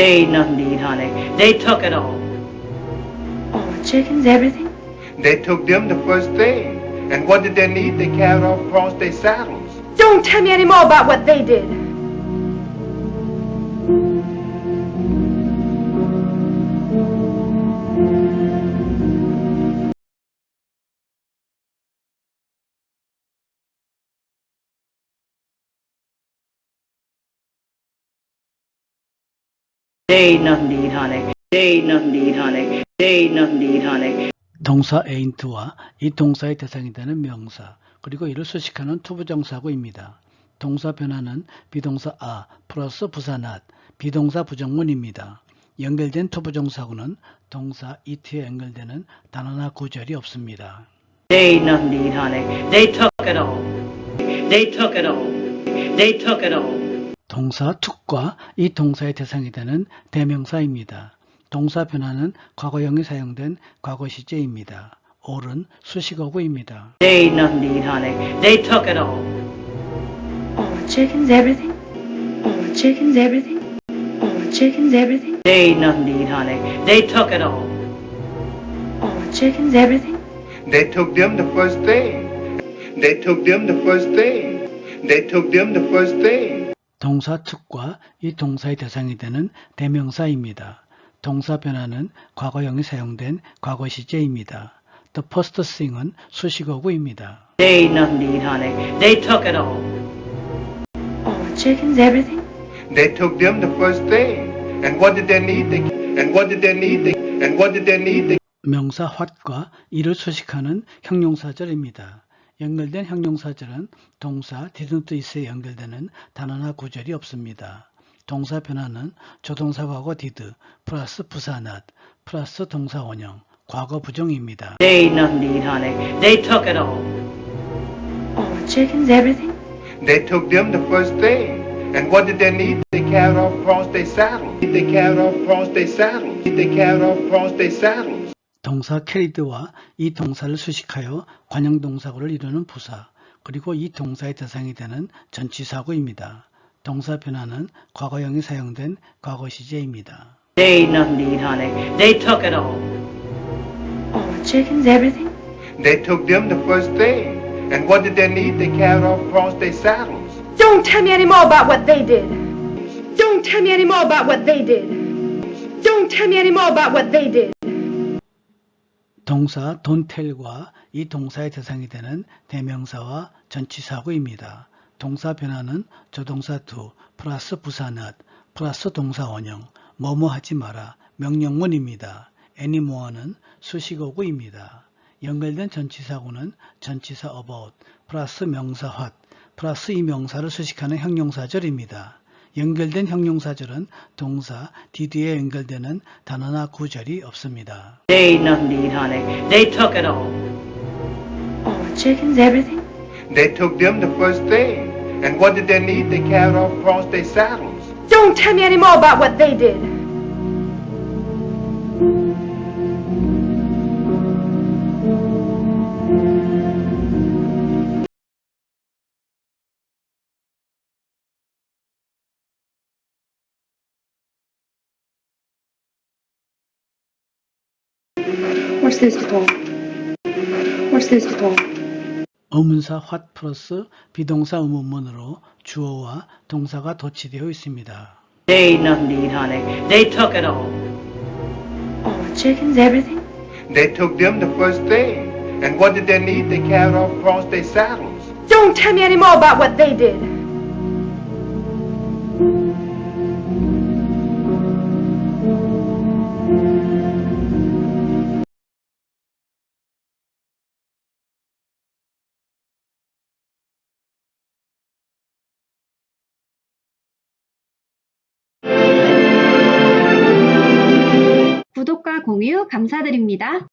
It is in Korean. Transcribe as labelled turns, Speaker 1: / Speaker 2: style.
Speaker 1: They ain't nothing to eat, honey. They took it all.
Speaker 2: All the chickens, everything?
Speaker 3: They took them the first thing. And what did they need? They carried off across their saddles.
Speaker 2: Don't tell me any more about what they did.
Speaker 1: They ain't nothing to eat, honey. They ain't nothing to eat, honey. They ain't nothing to eat, honey.
Speaker 4: 동사 ain't와 이 동사의 대상이 되는 명사, 그리고 이를 수식하는 투부정사구입니다. 동사 변화는 비동사 a 플러스 부사 not, 비동사 부정문입니다. 연결된 투부정사구는 동사 it에 연결되는 단어나 구절이 없습니다.
Speaker 1: They ain't nothing to eat, honey. They took it all. They took it all. They took it all.
Speaker 4: 동사 took과 이 동사의 대상이 되는 대명사입니다. 동사 변화는 과거형이 사용된 과거 시제입니다. all은 수식어구입니다.
Speaker 1: They ain't nothing to eat, honey. They took it all.
Speaker 2: All chickens, everything? All chickens, everything? All chickens, everything?
Speaker 1: They ain't nothing to eat, honey. They took it all.
Speaker 2: All chickens, everything?
Speaker 3: They took them the first thing. They took them the first thing. They took them the first thing.
Speaker 4: 동사 took과 이 동사의 대상이 되는 대명사입니다. 동사 변화는 과거형이 사용된 과거 시제입니다. The first thing은 수식어구입니다.
Speaker 1: They ain't nothing to eat, honey. They took it all.
Speaker 2: All chickens, everything?
Speaker 3: They took them the first thing. And what did they need? They, and what did they need? They, and what did they need? They,
Speaker 4: 명사 what과 이를 수식하는 형용사절입니다. 연결된 형용사절은 동사 didn't is에 연결되는 단어나 구절이 없습니다. 동사 변화는 조동사 과거 did 플러스 부사 not 플러스 동사 원형 과거 부정입니다.
Speaker 1: They ain't nothing to eat, honey. They took it all.
Speaker 2: All chickens, everything?
Speaker 3: they took them the first thing. And what did they need? They carried off across their saddles. They carried off across their saddles. They carried off across their saddles.
Speaker 4: 동사 carried와 이 동사를 수식하여 관형동사구를 이루는 부사, 그리고 이 동사의 대상이 되는 전치사구입니다. 동사 변화는 과거형이 사용된 과거 시제입니다.
Speaker 1: They ain't nothing to eat, honey. They took it all.
Speaker 2: All chickens, everything?
Speaker 3: They took them the first thing. And what did they need? They carried off across their saddles.
Speaker 2: Don't tell me any more about what they did. Don't tell me any more about what they did. Don't tell me any more about what they did.
Speaker 4: 동사 tell과 이 동사의 대상이 되는 대명사와 전치사구입니다. 동사 변화는 조동사 to 플러스 부사 not 플러스 동사 원형 뭐뭐 하지 마라 명령문입니다. anymore는 수식어구입니다. 연결된 전치사구는 전치사 about 플러스 명사 what 플러스 이 명사를 수식하는 형용사절입니다. 연결된 형용사절은 동사 did에 연결되는 단어나 구절이 없습니다.
Speaker 1: They ain't nothing to eat, honey. They took it all.
Speaker 2: All chickens, everything?
Speaker 3: They took them the first thing. And what did they need? They carried off across their saddles.
Speaker 2: Don't tell me any more about what they did. This for?
Speaker 4: 어문사 what 플러스 비동사 의문문으로 주어와 동사가 도치되어 있습니다.
Speaker 1: They ain't nothing to eat, honey. They took it all.
Speaker 2: All chickens, everything?
Speaker 3: They took them the first thing. And what did they need? They carried off across their saddles.
Speaker 2: Don't tell me any more about what they did.
Speaker 5: 구독과 공유 감사드립니다.